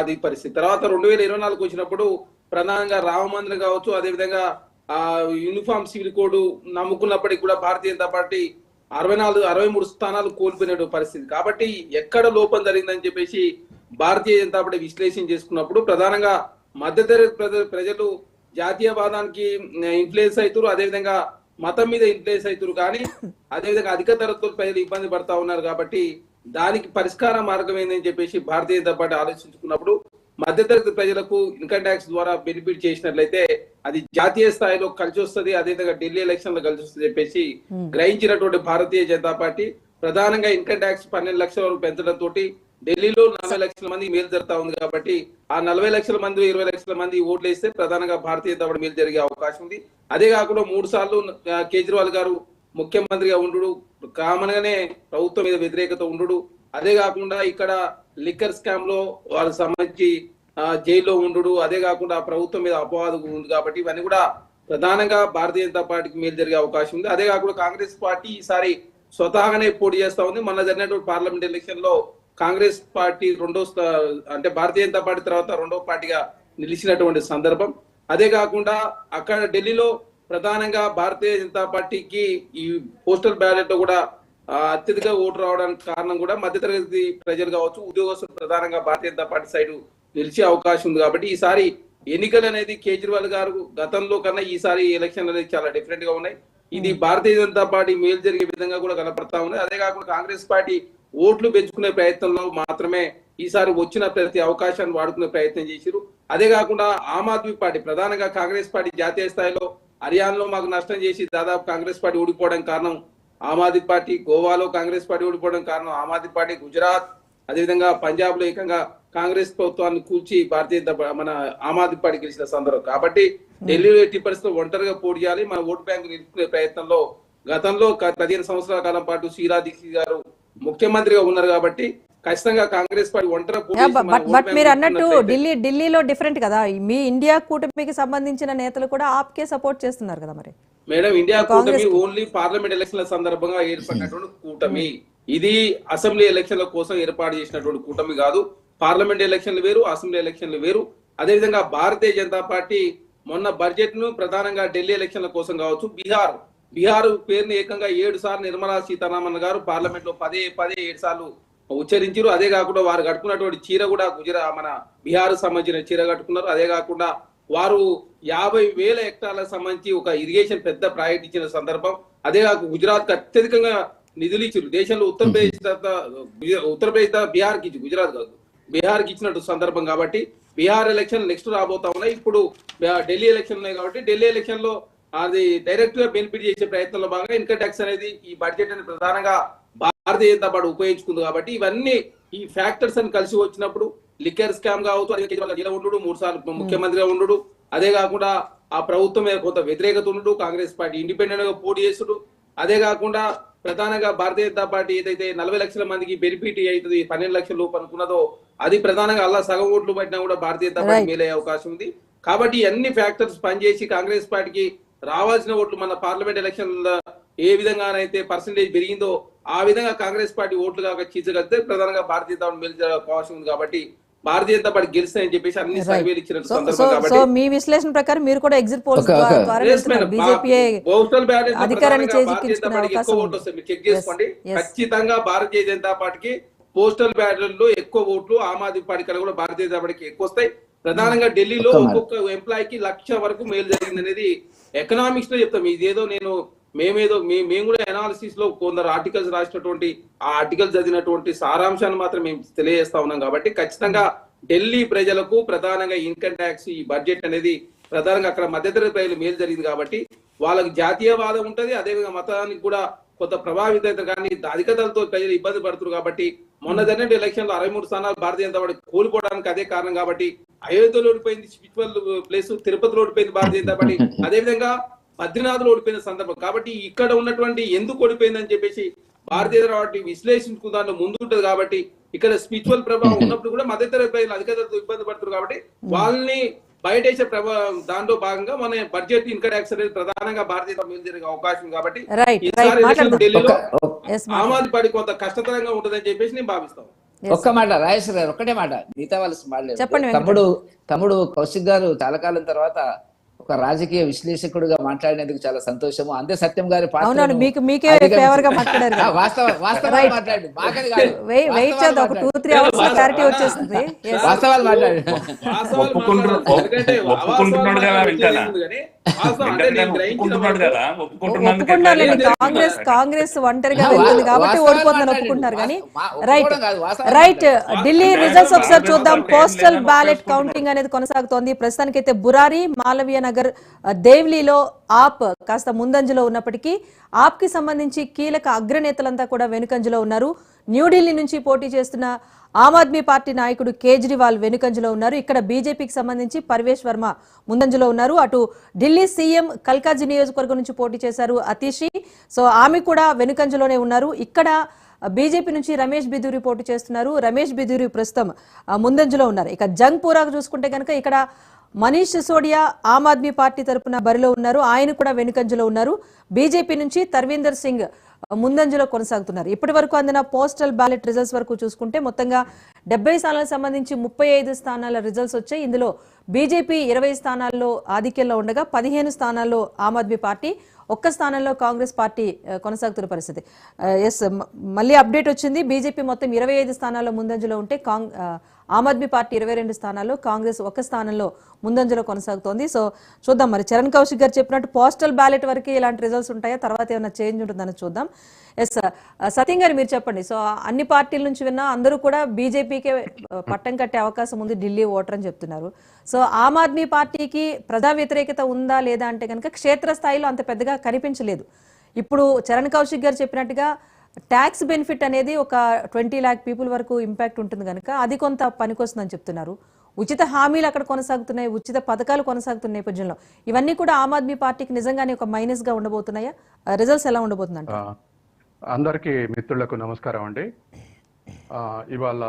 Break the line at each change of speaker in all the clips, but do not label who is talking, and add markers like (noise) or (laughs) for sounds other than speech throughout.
అది పరిస్థితి. తర్వాత రెండు వేల ఇరవై నాలుగు వచ్చినప్పుడు ప్రధానంగా రామ మందిరం కావచ్చు అదేవిధంగా ఆ యూనిఫామ్ సివిల్ కోడ్ నమ్ముకున్నప్పటికీ కూడా భారతీయ జనతా పార్టీ అరవై నాలుగు అరవై మూడు స్థానాలు కోల్పోయిన పరిస్థితి. కాబట్టి ఎక్కడ లోపం జరిగిందని చెప్పేసి భారతీయ జనతా పార్టీ విశ్లేషణ చేసుకున్నప్పుడు ప్రధానంగా మధ్యతరగతి ప్రజలు జాతీయవాదానికి ఇన్ఫ్లుయెన్స్ అవుతారు అదేవిధంగా మతం మీద ఇన్ఫ్లుయెన్స్ అవుతారు. కానీ అదేవిధంగా అధిక తరగతులు ప్రజలు ఇబ్బంది పడతా ఉన్నారు కాబట్టి దానికి పరిష్కార మార్గం ఏందని చెప్పేసి భారతీయ జనతా పార్టీ ఆలోచించుకున్నప్పుడు మధ్యతరగతి ప్రజలకు ఇన్కమ్ ట్యాక్స్ ద్వారా బెనిఫిట్ చేసినట్లయితే అది జాతీయ స్థాయిలో కలిసి వస్తుంది అదేవిధంగా ఢిల్లీ ఎలక్షన్లో కలిసి వస్తుంది చెప్పేసి గ్రహించినటువంటి భారతీయ జనతా పార్టీ ప్రధానంగా ఇన్కమ్ ట్యాక్స్ పన్నెండు లక్షల వరకు పెంచడం తోటి ఢిల్లీలో నలభై లక్షల మంది మేలు జరుగుతా ఉంది కాబట్టి ఆ నలభై లక్షల మంది ఇరవై లక్షల మంది ఓట్లు వేస్తే ప్రధానంగా భారతీయ జనతా పార్టీ మేలు జరిగే అవకాశం ఉంది. అదే కాకుండా మూడు సార్లు కేజ్రీవాల్ గారు ముఖ్యమంత్రిగా ఉండు కామన్ గానే ప్రభుత్వం మీద వ్యతిరేకత ఉండు అదే కాకుండా ఇక్కడ లిక్కర్ స్కామ్లో వాళ్ళకి సంబంధించి జైల్లో ఉండు అదే కాకుండా ప్రభుత్వం మీద అపవాదం ఉంది కాబట్టి ఇవన్నీ కూడా ప్రధానంగా భారతీయ జనతా పార్టీకి మేలు జరిగే అవకాశం ఉంది. అదే కాకుండా కాంగ్రెస్ పార్టీ ఈసారి స్వతహాగానే పోటీ చేస్తా ఉంది. మొన్న జరిగినటువంటి పార్లమెంట్ ఎలక్షన్లో కాంగ్రెస్ పార్టీ రెండో అంటే భారతీయ జనతా పార్టీ తర్వాత రెండో పార్టీగా నిలిచినటువంటి సందర్భం. అదే కాకుండా అక్కడ ఢిల్లీలో ప్రధానంగా భారతీయ జనతా పార్టీకి ఈ పోస్టల్ బ్యాలెట్లో కూడా అత్యధిక ఓటు రావడానికి కారణం కూడా మధ్యతరగతి ప్రజలు కావచ్చు ఉద్యోగస్తులు ప్రధానంగా భారతీయ జనతా పార్టీ సైడ్ నిలిచే అవకాశం ఉంది కాబట్టి ఈసారి ఎన్నికలు అనేది కేజ్రీవాల్ గారు గతంలో కన్నా ఈసారి ఎలక్షన్ అనేది చాలా డిఫరెంట్గా ఉన్నాయి. ఇది భారతీయ జనతా పార్టీ మేలు జరిగే విధంగా కూడా కనపడతా ఉంది. అదే కాకుండా కాంగ్రెస్ పార్టీ ఓట్లు పెంచుకునే ప్రయత్నంలో మాత్రమే ఈసారి వచ్చిన ప్రతి అవకాశాన్ని వాడుకునే ప్రయత్నం చేశారు అదే కాకుండా ఆమ్ ఆద్మీ పార్టీ ప్రధానంగా కాంగ్రెస్ పార్టీ జాతీయ స్థాయిలో హర్యానాలో మాకు నష్టం చేసి దాదాపు కాంగ్రెస్ పార్టీ ఓడిపోవడం కారణం ఆమ్ ఆద్మీ పార్టీ గోవాలో కాంగ్రెస్ పార్టీ ఓడిపోవడం కారణం ఆమ్ ఆద్మీ పార్టీ గుజరాత్ అదేవిధంగా పంజాబ్లో ఏకంగా కాంగ్రెస్ ప్రభుత్వాన్ని కూల్చి భారతీయ జనతా మన ఆమ్ ఆద్మీ పార్టీ గెలిచిన సందర్భం. కాబట్టి ఢిల్లీలో ఎట్టి పరిస్థితుల్లో ఒంటరిగా పోటీ చేయాలి. మన ఓటు బ్యాంకు నిలుపుకునే ప్రయత్నంలో గతంలో పదిహేను సంవత్సరాల కాలం పాటు శీలా దీక్షిత్ గారు ముఖ్యమంత్రిగా ఉన్నారు కాబట్టి ఖచ్చితంగా కాంగ్రెస్ పార్టీ ఒంటరి
బట్ మీరు అన్నట్టు ఢిల్లీ ఢిల్లీలో డిఫరెంట్ కదా. మీ ఇండియా కూటమికి సంబంధించిన నేతలు కూడా ఆప్కే సపోర్ట్ చేస్తున్నారు కదా మరి.
మేడం ఇండియా కూటమి ఓన్లీ పార్లమెంట్ ఎలక్షన్ల సందర్భంగా ఏర్పడినటువంటి కూటమి. ఇది అసెంబ్లీ ఎలక్షన్ల కోసం ఏర్పాటు చేసినటువంటి కూటమి కాదు. పార్లమెంట్ ఎలక్షన్లు వేరు అసెంబ్లీ ఎలక్షన్లు వేరు. అదేవిధంగా భారతీయ జనతా పార్టీ మొన్న బడ్జెట్ను ప్రధానంగా ఢిల్లీ ఎలక్షన్ల కోసం కావచ్చు. బీహార్ బీహార్ పేరుని ఏకంగా ఏడు సార్లు నిర్మలా సీతారామన్ గారు పార్లమెంట్లో పదే పదే ఏడు సార్లు ఉచ్చరించారు. అదే కాకుండా వారు కట్టుకున్నటువంటి చీర కూడా గుజరా మన బీహార్ సంబంధించిన చీర కట్టుకున్నారు. అదే కాకుండా వారు యాభై వేల హెక్టార్లకు సంబంధించి ఒక ఇరిగేషన్ పెద్ద ప్రాజెక్ట్ ఇచ్చిన సందర్భం. అదే కాక గుజరాత్కు అత్యధికంగా నిధులు ఇచ్చారు. దేశంలో ఉత్తరప్రదేశ్ తర్వాత ఉత్తరప్రదేశ్ తర్వాత బీహార్కి ఇచ్చి గుజరాత్ కాదు బీహార్కి ఇచ్చినట్టు సందర్భం కాబట్టి బీహార్ ఎలక్షన్ నెక్స్ట్ రాబోతా ఉన్నాయి. ఇప్పుడు ఢిల్లీ ఎలక్షన్ ఉన్నాయి కాబట్టి ఢిల్లీ ఎలక్షన్లో అది డైరెక్ట్గా బెనిఫిట్ చేసే ప్రయత్నంలో భాగంగా ఇన్కమ్ ట్యాక్స్ అనేది ఈ బడ్జెట్ అనేది ప్రధానంగా భారతీయ జనతా పార్టీ ఉపయోగించుకుంది కాబట్టి ఇవన్నీ ఈ ఫ్యాక్టర్స్ అని కలిసి వచ్చినప్పుడు లిక్కర్ స్కామ్ కావచ్చు అదే కేజ్రీవాల్ గారు ఇలా ఉండు మూడు సార్లు ముఖ్యమంత్రిగా ఉండు అదే కాకుండా ఆ ప్రభుత్వం మీద కొంత వ్యతిరేకత ఉండు కాంగ్రెస్ పార్టీ ఇండిపెండెంట్గా పోటీ చేసుడు అదే కాకుండా ప్రధానంగా భారతీయ జనతా పార్టీ ఏదైతే నలభై లక్షల మందికి బెనిఫిట్ అవుతుంది పన్నెండు లక్షల లోపు అనుకున్నదో అది ప్రధానంగా అలా సగం ఓట్లు పట్టినా కూడా భారతీయ జనతా పార్టీ. మేలయ్యే అవకాశం ఉంది. కాబట్టి అన్ని ఫ్యాక్టర్స్ పనిచేసి కాంగ్రెస్ పార్టీకి రావాల్సిన ఓట్లు మన పార్లమెంట్ ఎలక్షన్ ఏ విధంగానైతే పర్సంటేజ్ పెరిగిందో ఆ విధంగా కాంగ్రెస్ పార్టీ ఓట్లు కాక చీచగలితే ప్రధానంగా భారతీయ జనతా పార్టీ మేలు జరగే అవకాశం ఉంది కాబట్టి భారతీయ జనతా పార్టీ గెలుస్తాయని చెప్పేసి అన్ని. సర్వేలు ఇచ్చిన
సో మీ విశ్లేషణ ప్రకారం మీరు కూడా ఎగ్జిట్ పోల్స్ అధికారాన్ని
ఎక్కువ. ఓట్లు వస్తాయి. మీరు చెక్ చేసుకోండి. ఖచ్చితంగా భారతీయ జనతా పార్టీకి పోస్టల్ బ్యాలెట్లో ఎక్కువ ఓట్లు ఆమ్ ఆద్మీ పార్టీ కన్నా కూడా భారతీయ జనతా పార్టీకి ఎక్కువ వస్తాయి ప్రధానంగా ఢిల్లీలో. ఒక్కొక్క ఎంప్లాయ్కి లక్ష వరకు మేలు జరిగింది అనేది ఎకనామిక్స్లో చెప్తాం ఇదేదో నేను మేమేదో మే- మేము కూడా అనాలిసిస్లో కొందరు ఆర్టికల్స్ రాసినటువంటి ఆ ఆర్టికల్స్ చదివినటువంటి సారాంశాన్ని మాత్రం మేము తెలియజేస్తా ఉన్నాం కాబట్టి ఖచ్చితంగా ఢిల్లీ ప్రజలకు ప్రధానంగా ఇన్కమ్ ట్యాక్స్ ఈ బడ్జెట్ అనేది ప్రధానంగా అక్కడ మధ్యతరగతి ప్రజలు మేలు జరిగింది కాబట్టి వాళ్ళకి జాతీయవాదం ఉంటది అదేవిధంగా మతానికి కూడా కొంత ప్రభావిత కానీ అధికతలతో ప్రజలు ఇబ్బంది పడుతున్నారు కాబట్టి మొన్న జరిగిన ఎలక్షన్లో అరవై మూడు స్థానాలు భారతీయ జనతా పార్టీ కోల్పోవడానికి అదే కారణం కాబట్టి అయోధ్యలో ఓడిపోయింది ప్లేస్ తిరుపతిలో ఓడిపోయింది భారతీయ జనతా పార్టీ. (laughs) అదేవిధంగా బద్రీనాథ్లో ఓడిపోయిన సందర్భం. కాబట్టి ఇక్కడ ఉన్నటువంటి ఎందుకు ఓడిపోయిందని చెప్పేసి భారతీయ జనతా పార్టీ విశ్లేషించుకున్న దాంట్లో ముందు ఉంటది కాబట్టి ఇక్కడ స్పిరిచువల్ ప్రభావం ఉన్నప్పుడు కూడా మధ్యతరగతి ప్రజలు అధికతలతో ఇబ్బంది పడుతున్నారు కాబట్టి వాళ్ళని బయటేసే ప్రభావం దాంట్లో భాగంగా మన బడ్జెట్ ఇన్కమ్ ట్యాక్స్ అనేది ప్రధానంగా భారతీయ జరిగే అవకాశం కాబట్టి
రైట్
ఈసారి ఢిల్లీలో ఆమ్ ఆద్మీ పార్టీ కొంత కష్టతరంగా ఉంటుందని చెప్పేసి నేను భావిస్తాను.
ఒక్క మాట రాజేశ్వర గారు ఒక్కటే మాట. మిగతా వాళ్ళు
చెప్పండి.
తమ్ముడు తమ్ముడు కౌశిక్ గారు చాలా కాలం తర్వాత ఒక రాజకీయ విశ్లేషకుడుగా మాట్లాడినందుకు చాలా సంతోషము. అందే సత్యం గారి
అవునవును, మీకు- మీకే favor గా మాట్లాడారు కదా.
ఆ, (laughs) వాస్తవ వాస్తవాలు. మాట్లాడు కాదు. (laughs)
వెయిట్ చేద్దాం. ఒక టూ. త్రీ అవర్స్ క్లారిటీ వచ్చేస్తుంది.
వాస్తవాలు మాట్లాడు
ఒప్పుకుంటున్నాడు కదా
కాంగ్రెస్ కాంగ్రెస్ ఒంటరిగా వెళ్తుంది కాబట్టి ఓడిపోతుందని. ఒప్పుకుంటున్నారు కానీ రైట్. రైట్. ఢిల్లీ రిజల్ట్స్ ఒకసారి చూద్దాం. పోస్టల్ బ్యాలెట్ కౌంటింగ్ అనేది కొనసాగుతోంది. ప్రస్తుతానికైతే బురారి మాలవీయ నగర్ దేవ్లీలో ఆప్ కాస్త ముందంజలో ఉన్నప్పటికీ ఆప్కి సంబంధించి కీలక అగ్రనేతలంతా కూడా వెనుకంజలో ఉన్నారు. న్యూఢిల్లీ నుంచి పోటీ చేస్తున్న ఆమ్ ఆద్మీ పార్టీ నాయకుడు కేజ్రీవాల్ వెనుకంజలో ఉన్నారు. ఇక్కడ బీజేపీకి సంబంధించి పర్వేష్ వర్మ ముందంజలో ఉన్నారు. అటు ఢిల్లీ సీఎం కల్కాజీ నియోజకవర్గం నుంచి పోటీ చేశారు అతిషి. సో ఆమె కూడా వెనుకంజలోనే ఉన్నారు. ఇక్కడ బీజేపీ నుంచి రమేష్ బిదూరి పోటీ చేస్తున్నారు. రమేష్ బిదూరి ప్రస్తుతం ముందంజలో ఉన్నారు. ఇక జంగ్పూరాకు చూసుకుంటే కనుక ఇక్కడ మనీష్ సిసోడియా ఆమ్ ఆద్మీ పార్టీ తరపున బరిలో ఉన్నారు. ఆయన కూడా వెనుకంజలో ఉన్నారు. బీజేపీ నుంచి తర్వీందర్ సింగ్ ముందంజలో కొనసాగుతున్నారు. ఇప్పటి వరకు అందిన పోస్టల్ బ్యాలెట్ రిజల్ట్స్ వరకు చూసుకుంటే మొత్తంగా డెబ్బై స్థానాలకు సంబంధించి ముప్పై ఐదు స్థానాల రిజల్ట్స్ వచ్చాయి. ఇందులో బీజేపీ ఇరవై స్థానాల్లో ఆధిక్యంలో ఉండగా పదిహేను స్థానాల్లో ఆమ్ ఆద్మీ పార్టీ ఒక్క స్థానంలో కాంగ్రెస్ పార్టీ కొనసాగుతున్న పరిస్థితి. ఎస్ మళ్ళీ అప్డేట్ వచ్చింది. బీజేపీ మొత్తం ఇరవై ఐదు స్థానాల్లో ముందంజలో ఉంటే కాంగ్ ఆమ్ ఆద్మీ పార్టీ ఇరవై రెండు స్థానాల్లో కాంగ్రెస్ ఒక్క స్థానంలో ముందంజలో కొనసాగుతోంది. సో చూద్దాం మరి. చరణ్ కౌశిక్ గారు చెప్పినట్టు పోస్టల్ బ్యాలెట్ వరకు ఇలాంటి రిజల్ట్స్ ఉంటాయా? తర్వాత ఏమైనా చేంజ్ ఉంటుందని చూద్దాం. ఎస్ సత్యం గారు మీరు చెప్పండి. సో అన్ని పార్టీల నుంచి విన్నా అందరూ కూడా బీజేపీకే పట్టం కట్టే అవకాశం ఉంది ఢిల్లీ ఓటర్ అని చెప్తున్నారు. సో ఆమ్ ఆద్మీ పార్టీకి ప్రజా వ్యతిరేకత ఉందా లేదా అంటే కనుక క్షేత్రస్థాయిలో అంత పెద్దగా కనిపించలేదు. ఇప్పుడు చరణ్ కౌశిక్ గారు చెప్పినట్టుగా ట్యాక్స్ బెనిఫిట్ అనేది ఒక ట్వంటీ ల్యాక్ పీపుల్ వరకు ఇంపాక్ట్ ఉంటుంది కనుక అది కొంత పనికొస్తుందని చెప్తున్నారు. ఉచిత హామీలు అక్కడ కొనసాగుతున్నాయి ఉచిత పథకాలు కొనసాగుతున్న నేపథ్యంలో. ఇవన్నీ కూడా ఆమ్ ఆద్మీ పార్టీకి నిజంగానే ఒక మైనస్గా ఉండబోతున్నాయా? రిజల్ట్స్ ఎలా ఉండబోతుందంట
అందరికీ మిత్రులకు నమస్కారం అండి. ఇవాళ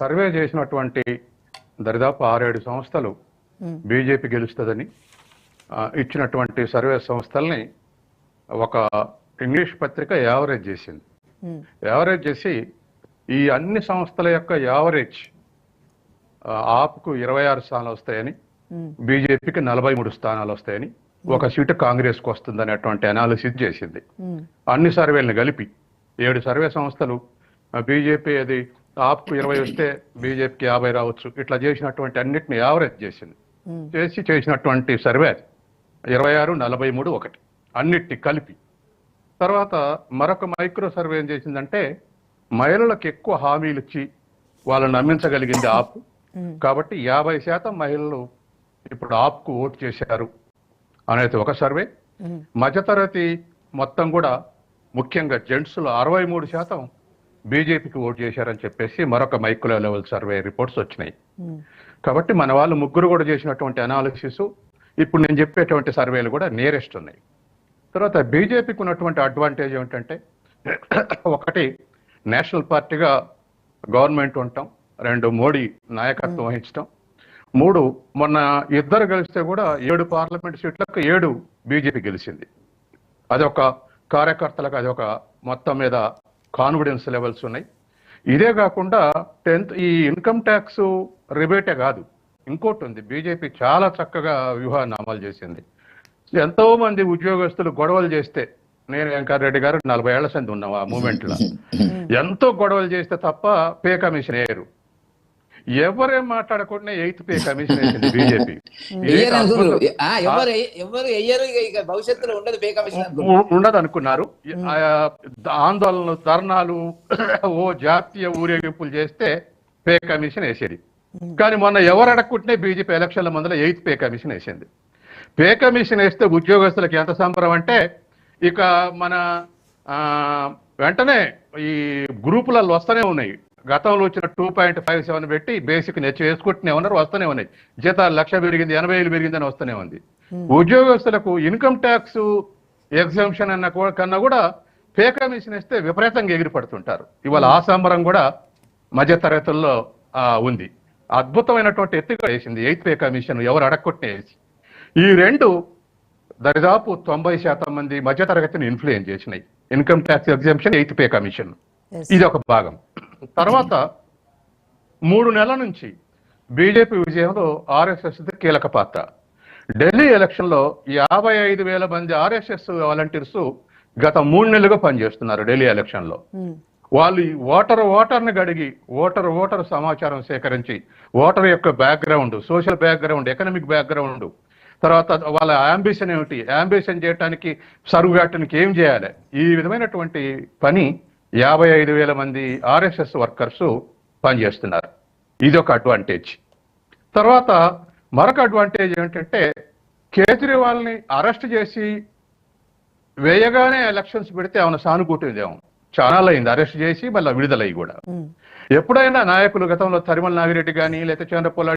సర్వే చేసినటువంటి దరిదాపు ఆరేడు సంస్థలు బీజేపీ గెలుస్తుందని ఇచ్చినటువంటి సర్వే సంస్థల్ని ఒక ఇంగ్లీష్ పత్రిక యావరేజ్ చేసింది. యావరేజ్ చేసి ఈ అన్ని సంస్థల యొక్క యావరేజ్ ఆప్కు ఇరవై ఆరు స్థానాలు వస్తాయని బీజేపీకి నలభై మూడు స్థానాలు వస్తాయని ఒక సీటు కాంగ్రెస్కి వస్తుందనేటువంటి అనాలిసిస్ చేసింది. అన్ని సర్వేలను కలిపి ఏడు సర్వే సంస్థలు బీజేపీ అది ఆప్కు ఇరవై వస్తే బీజేపీకి యాభై రావచ్చు. ఇట్లా చేసినటువంటి అన్నిటిని యావరేజ్ చేసింది. చేసి చేసినటువంటి సర్వే. ఇరవై ఆరు నలభై మూడు ఒకటి. అన్నిటిని కలిపి తర్వాత మరొక మైక్రో సర్వే ఏం చేసిందంటే మహిళలకు ఎక్కువ హామీలు ఇచ్చి వాళ్ళని నమ్మించగలిగింది ఆప్. కాబట్టి యాభై శాతం మహిళలు ఇప్పుడు ఆప్కు ఓటు చేశారు అనేది ఒక సర్వే. మధ్యతరగతి మొత్తం కూడా ముఖ్యంగా జెంట్స్లో అరవై మూడు శాతం బీజేపీకి ఓటు చేశారని చెప్పేసి మరొక మైక్రో లెవెల్ సర్వే రిపోర్ట్స్ వచ్చినాయి. కాబట్టి మన వాళ్ళు ముగ్గురు కూడా చేసినటువంటి అనాలిసిస్ ఇప్పుడు నేను చెప్పేటువంటి సర్వేలు కూడా నియరెస్ట్ ఉన్నాయి. తర్వాత బీజేపీకి ఉన్నటువంటి అడ్వాంటేజ్ ఏమిటంటే ఒకటి నేషనల్ పార్టీగా గవర్నమెంట్ ఉంటాం రెండు మోడీ నాయకత్వం వహించడం మూడు మొన్న ఇద్దరు గెలిస్తే కూడా ఏడు పార్లమెంట్ సీట్లకు ఏడు బీజేపీ గెలిచింది. అదొక కార్యకర్తలకు అదొక మొత్తం మీద కాన్ఫిడెన్స్ లెవెల్స్ ఉన్నాయి. ఇదే కాకుండా టెన్త్ ఈ ఇన్కమ్ ట్యాక్స్ రిబేటే కాదు ఇంకోటి ఉంది. బీజేపీ చాలా చక్కగా వ్యూహాన్ని అమలు చేసింది. ఎంతో మంది ఉద్యోగస్తులు గొడవలు చేస్తే నేను వెంకటరెడ్డి గారు నలభై ఏళ్ళ సంది ఉన్నాం ఆ మూమెంట్లో (laughs) ఎంతో గొడవలు చేస్తే తప్ప పే కమిషన్ వేయరు. ఎవరేం మాట్లాడకుండా ఎయిత్ పే కమిషన్ వేసింది బీజేపీ. (laughs)
భవిష్యత్తులో ఉండదు పే కమిషన్
ఉండదు అనుకున్నారు. ఆ, ఆందోళనలు ధర్నాలు ఓ జాతీయ ఊరేగింపులు చేస్తే పే కమిషన్ వేసేది. కానీ మొన్న ఎవరు అడగకుంటే బీజేపీ ఎలక్షన్ల ముందర ఎయిత్ పే కమిషన్ వేసింది. పే కమిషన్ వేస్తే ఉద్యోగస్తులకు ఎంత సంబరం అంటే ఇక మన వెంటనే ఈ గ్రూపులలో వస్తూనే ఉన్నాయి. గతంలో వచ్చిన టూ పాయింట్ ఫైవ్ సెవెన్ పెట్టి బేసిక్ నెచ్చి వేసుకుంటూనే ఉన్నారు వస్తూనే ఉన్నాయి. జీతాలు లక్ష పెరిగింది ఎనభై వేలు పెరిగిందని వస్తూనే ఉంది. ఉద్యోగస్తులకు ఇన్కమ్ ట్యాక్స్ ఎగ్జామ్షన్ అన్న కన్నా కూడా పే కమిషన్ ఇస్తే విపరీతంగా ఎగిరి పడుతుంటారు ఇవాళ ఆ సంబరం కూడా మధ్య తరగతుల్లో ఆ, ఉంది. అద్భుతమైనటువంటి ఎత్తుగా వేసింది. ఎయిత్ పే కమిషన్ ఎవరు అడగొట్టే వేసి. ఈ రెండు దరిదాపు తొంభై శాతం మంది మధ్య తరగతిని ఇన్ఫ్లుయెన్స్ చేసినాయి income tax exemption eighth pay commission. ఇది ఒక భాగం. తర్వాత మూడు నెలల నుంచి బీజేపీ విజయంలో ఆర్ఎస్ఎస్ కీలక పాత్ర. ఢిల్లీ ఎలక్షన్లో యాభై ఐదు వేల మంది ఆర్ఎస్ఎస్ వాలంటీర్స్ గత మూడు నెలలుగా పనిచేస్తున్నారు ఢిల్లీ ఎలక్షన్లో.
ఉమ్,
వాళ్ళు ఓటర్ ఓటర్ని గడిగి ఓటర్ ఓటర్ సమాచారం సేకరించి ఓటర్ యొక్క background social background economic background తర్వాత వాళ్ళ అంబిషన్ ఏమిటి? అంబిషన్ చేయడానికి సర్వ్ చేయడానికి ఏం చేయాలి? ఈ విధమైనటువంటి పని యాభై ఐదు వేల మంది ఆర్ఎస్ఎస్ వర్కర్స్ పనిచేస్తున్నారు. ఇది ఒక అడ్వాంటేజ్ తర్వాత మరొక అడ్వాంటేజ్ ఏంటంటే కేజ్రీవాల్ని అరెస్ట్ చేసి వేయగానే ఎలక్షన్స్ పెడితే ఆమె సానుభూతి ఇదేమో చాలా అయింది అరెస్ట్ చేసి మళ్ళీ విడుదలయ్యి కూడా. ఎప్పుడైనా నాయకులు గతంలో తరిమల నాగిరెడ్డి కానీ లేకపోతే చంద్రపోల